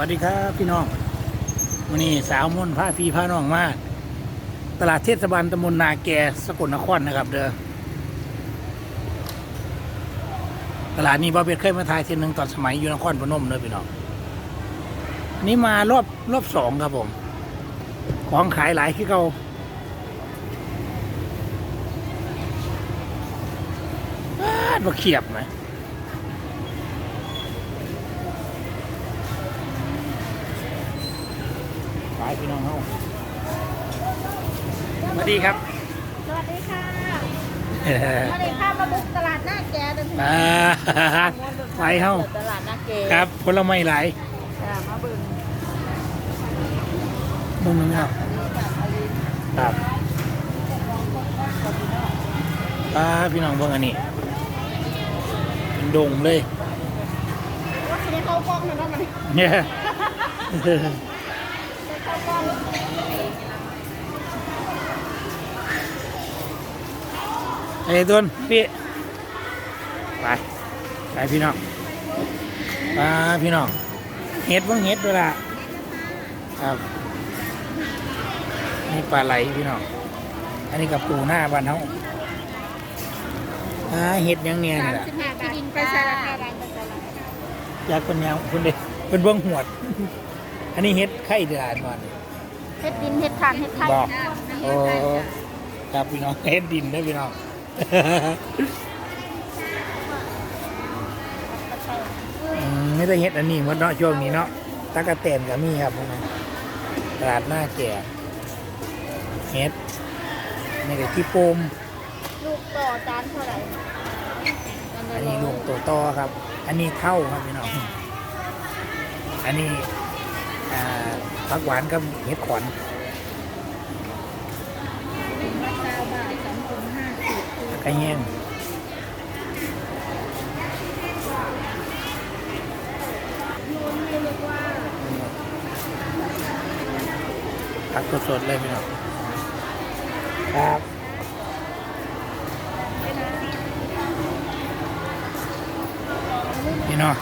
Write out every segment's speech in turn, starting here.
วัสดีครับพี่น้องวันนี้สาวมนต์พาพี่พาน้องมาตลาดเทศบาลตำบลนาแกสกลนครนะครับ เด้อตลาดนี้บ่าวเบ็ดเคยมาถ่ายเที่ยหนึ่งตอนสมัยอยู่นครพนมเด้อพี่น้องอันนี้มารอบรอบสองครับผม ของขายหลายที่เขาบ้านมาเขียบไหม ไปพี่น้องเฮาสวัสดีครับ สวัสดีค่ะสวัสดีค่ะมาบุกตลาดหน้าแกเดินอ่าไปเฮาตลาดหน้าแกครับผลไม้หลายจ้ะมาเบิ่งมึงนึงครับอันนี้กับอันนี้ครับป้าพี่น้องเบิ่งอันนี้เป็นดงเลยว่าจะได้เข้ากล้องนะว่ามันเนี่ย ได้เข้ากล้องไอ้ต้นพี่ไปไปพี่น้องป้าพี่น้องเห็ดเบิ่งเห็ดเวลาครับนี่ปลาไหลพี่น้องอันนี้กับปูหน้าบ้านเฮาอ่าเห็ดหยังเนี่ยนี่แหละสิบห้าบาทไปใส่ราคาร้านไปใส่ราคาอยากเป็นแนวคนเด็กเป็นเบื้องหวด อันนี้เฮ็ดไข่เดือดมันเฮ็ดดินเฮ็ดทานเฮ็ดไทยบอกจ้ะโอ้ครับพี่น้องเฮ็ดดินได้อพี่น้องอืมไม่ได้เฮ็ดอันนี้หมดเนาะช่วงนี้เนาะตะกะแตนก็มีครับพวกนั้นตลาดหน้าแก่เฮ็ดนี่ก็ที่โปมลูกต่อจานเท่าไหร่อันนี้ลูกตัวต่อครับ อันนี้เท่าครับพี่น้องอันนี้อ่า ผักหวานกับเห็ดขอนราคาบาทสอนไก่แห้งยูนไม่เรียกว่าผักสดๆเลยพี่น้องครับพี่เน้อง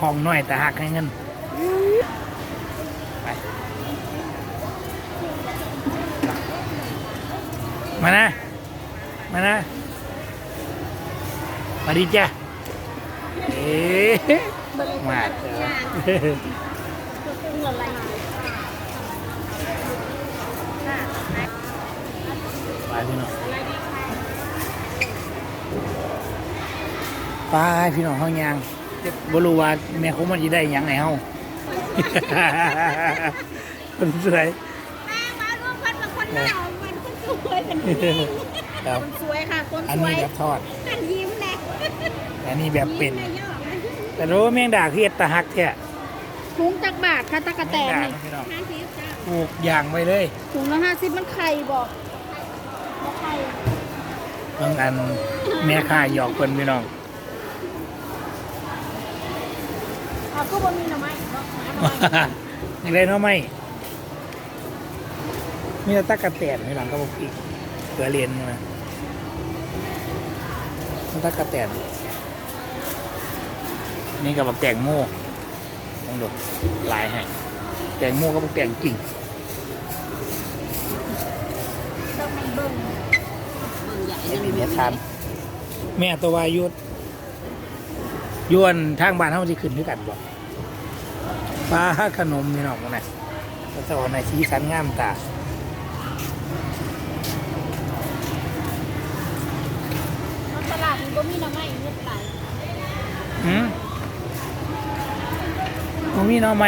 ของน่อยแต่หักให้เงิน ไปมานะ มานะ มาดีจ้ะเอ๊ะมาเถอะคือเงินอะไรไปพี่น้องไปพี่น้องเขายางบรู้ว่าแม่เขามันจะได้หยังไงเฮา คนสวยแม่มาร่วมพันกับคนหนาวมันคนสวยเป็นผู้หญิงครับคนสวยค่ะคนอันสวนี้ยแบบทอดกันยิ้มแน่อันนี้แบบเป็นยิ้มแย่อแต่รู้ว่าแมงดาคือเอ็ดตะหักแท้ถุงจักบาทค่ะตะกะแตนแมงนี่ดานะพี่น้องห้าสิบจ้าปลูกอย่างไปเลยถุงละห้าสิบมันไข่บอกบ่ไข่บางอันแม่ค้าหยอกเพิ่นพี่น้องอะก็บนมีหน่อไม้เนาะหาหน่ อไม้อย่างไรเนาะไม่มีแต่ตะกะแตนในหลังก็บอกอีกเกลือเรียนมาตะกะแตนนี่กับบักแตงโม่ต้องดูลายให้แตงโม่กับบักแตงกิ่งต้องมันเบิ่งไอ้นี่เนี่ยทานแม่ตัววายุดยวนทางบ้านเขาจะขึ้นด้วยกันบ่ ปลาขนมนี่น้องนะก็จะออกในสีสันงามตาตลาดมันก็มีหน่อไม้เยอะหลายหืมบ่มีหน้องไหม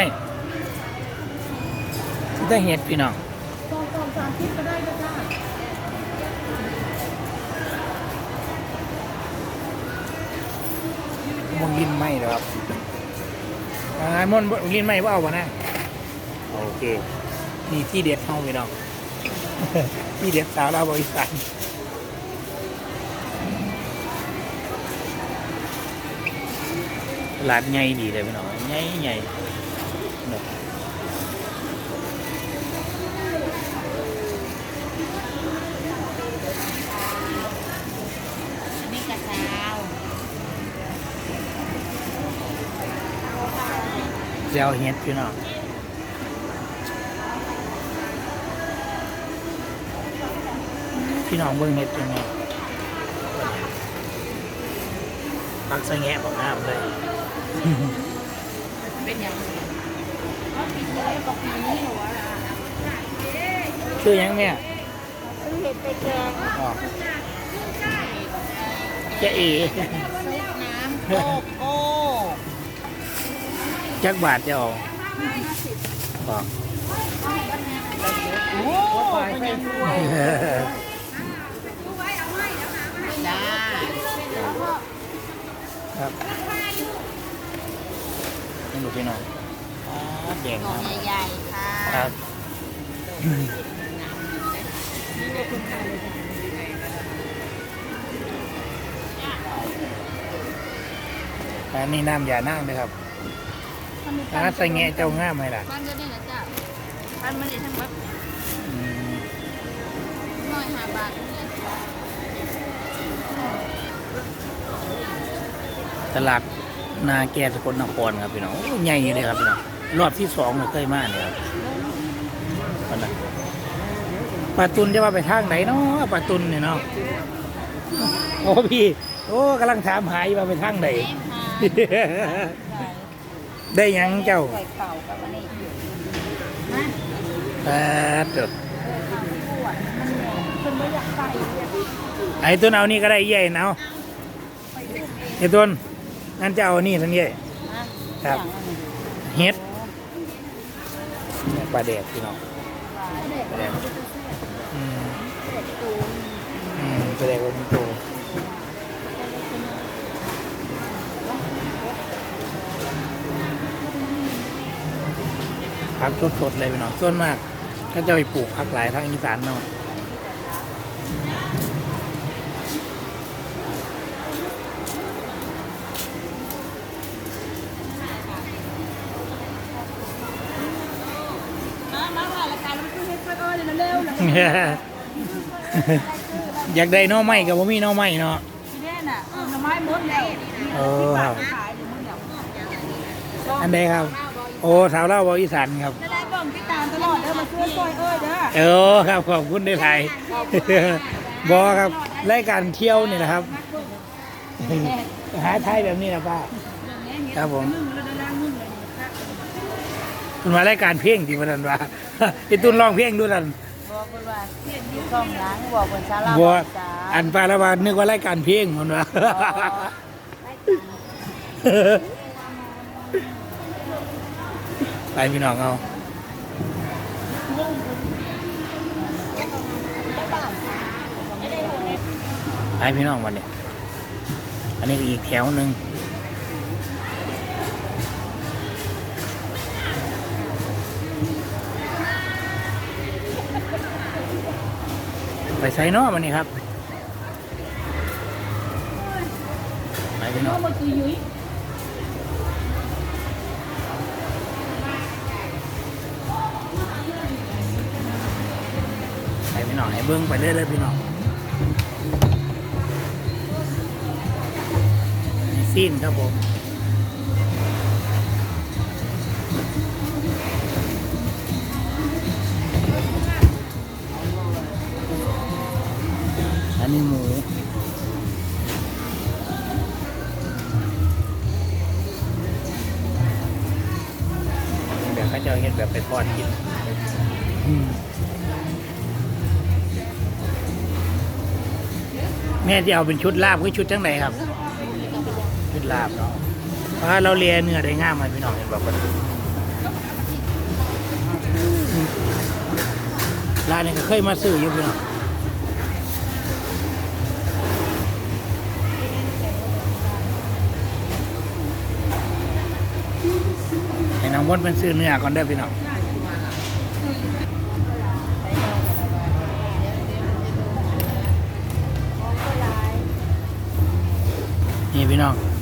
ได้เห็ดพี่น้องกองกองสามสิบก็ได้ก็ได้มองลินไหมเหรอครับ อ่ามอนบ่ลินไม่ว่าเอาวะนะโอเคนี่ที่เด็ดเฮาพี่น้อง ที่เด็ดสาวเราวบริษัทตลานใหญ่ดีเลยพี่น้องใหญ่ใหญ่ จจะเอาเห็ดพี่น้องพี่น้องเบิ่งเห็ดยังไงปักใส่แงะบอกน้ำเลยเป็นอย่างก็ปีนี้บอกปีนี้หนูว่าชื่อหยังเนี่ยซื้อเห็ดไปแกงอ๋อเจะเอซุปน้ำโกโก้ จักบาทจะเอาอ๋อโอ้เป็นยังช่วยจ้าครับนี่ดูพี่น้องอ๋อแดงกล่องมากใหญ่ๆค่ะครับอันนี้น้ำยานั่งเลยครับ ถ้าใส่แงะเจ้าง่ามไหมล่ะบ้านก็ได้นะจ้าบ้านมันได้ทั้งแบบอืมน้อยห้าบาทเนี่ยตลาดนาแก่สกลนครครับพี่น้องโอ้ใหญ่เลยครับพี่น้องรอบที่สองเราเคยมาเนี่ยครับวันนั้นปลาตุนจะว่าไปทางไหนเนาะปลาตุนเนี่ยเนาะโอ้พี่ โอ้กำลังถามหายว่าไปทางไหนแม่ค่ะ ได้หยังเจ้าไก่เป่ากับอันนี้นะปลาตุนปวดมันแหนคนไม่อยากไปไอ้ตุนเอานี่ก็ได้ใหญ่เนาะไอ้ตุนนั่นจะเอานี่ทั้งใหญ่ครับเฮ็ดปลาแดกพี่น้องปลาแดกอืมอืมปลาแดกว่ามีตัว พักสดๆเลยพี่น้องส่วนมากก็จะไปปลูกพักหลายทางอีสานเนาะมามาถ่ายรายการแล้วมันคือเฮ็ดไปเออเดี๋ยวเร็วเลยอยากได้หน้อไม้กับว่ามีหน้อไม้เนาะที่แน่น่ะเออหน่อไม้หมดแล้วเออครับขายเดี๋ยวมึงเดี๋ยวอันใดครับ โอ้สาวเล่าบอกอีสานครับ จะได้เบิ่งติดตามตลอดเด้อมาช่วยซอยเอ้ยเด้อเออครับขอบคุณได้ไทยบอครับรายการเที่ยวนี่แหละครับ หาไทยแบบนี้นะป้าครับผมคุณมารายการเพลงที่วันนั้นว่าพี่ตุนร้องเพลงด้วยนั่นบอกเพิ่นว่าเพียนอยู่ช่องหยังบอกเพิ่นซาลาบัวจ้าอันปลาละวานนึกว่ารายการเพลงมันว่า ไปพี่น้องเอาไปพี่น้องวันนี้อันนี้อีกแถวหนึ่งไปใส่เนอมันนี่ครับ ไปพี่น้อง เบิ้งไปเรื่อยๆพี่น้องนี่ซีนครับผมอันนี้หมูแบบเขาจะเอาเห็นแบบไปทอดกิน แม่ที่เอาเป็นชุดลาบคือชุดจังไหนครับ ชุดลาบเนาะเพราะเราเลียเนื้อได้ง่ามมาพี่น้องเห็นบอกว่าร้านนี้ก็เคยมาซื้ออยู่พี่น้องให้น้องมดเป็นซื้อเนื้อก่อนได้พี่น้อง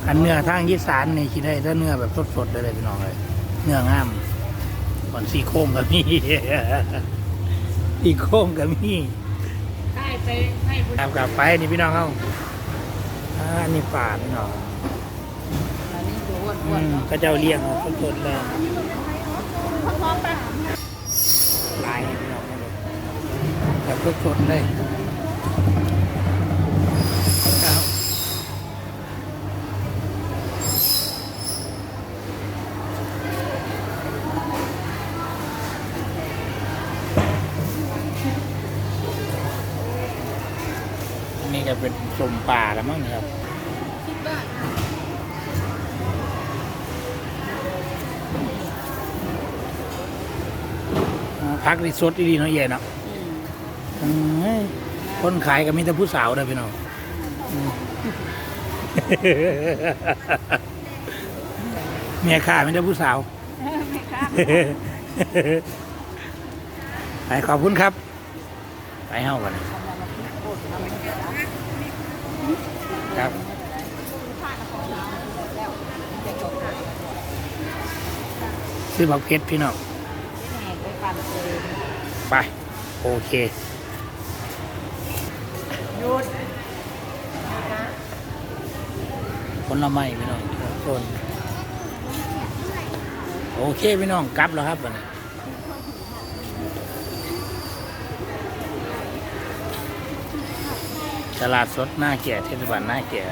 อันเนื้อทางยีสานนี่คิดได้ถ้าเนื้อแบบสดๆเลยพี่น้องเลยเนื้องามก่อนซี่โครงกับมี่ซี่โครงกับมี่ใช่ไหมครับกับไปนี่พี่น้องเขาอันนี้ป่าพี่น้องก็เจ้าเลี้ยงสดๆเลยลายพี่น้องแบบสดๆเลย ป่าแล้วมั้งครับคิดว่าอ่าพักนี่สดดีๆเนาะเย็นเนาะอืมอืมคนขายก็มีแต่ผู้สาวเด้อพี่น้องอืมเมียข้ามีแต่ผู้สาวไม่ค่ะไปขอบคุณครับ ไปเฮ้ากัน ครับซื้อบักเพชรพี่น้องไปปั่นเลยไปโอเคหยุดคนละไม้พี่น้องต้นโอเคพี่น้องกลับแล้วครับวันนี้ ตลาดสดหน้าแก่เทศบาลหน้าแก่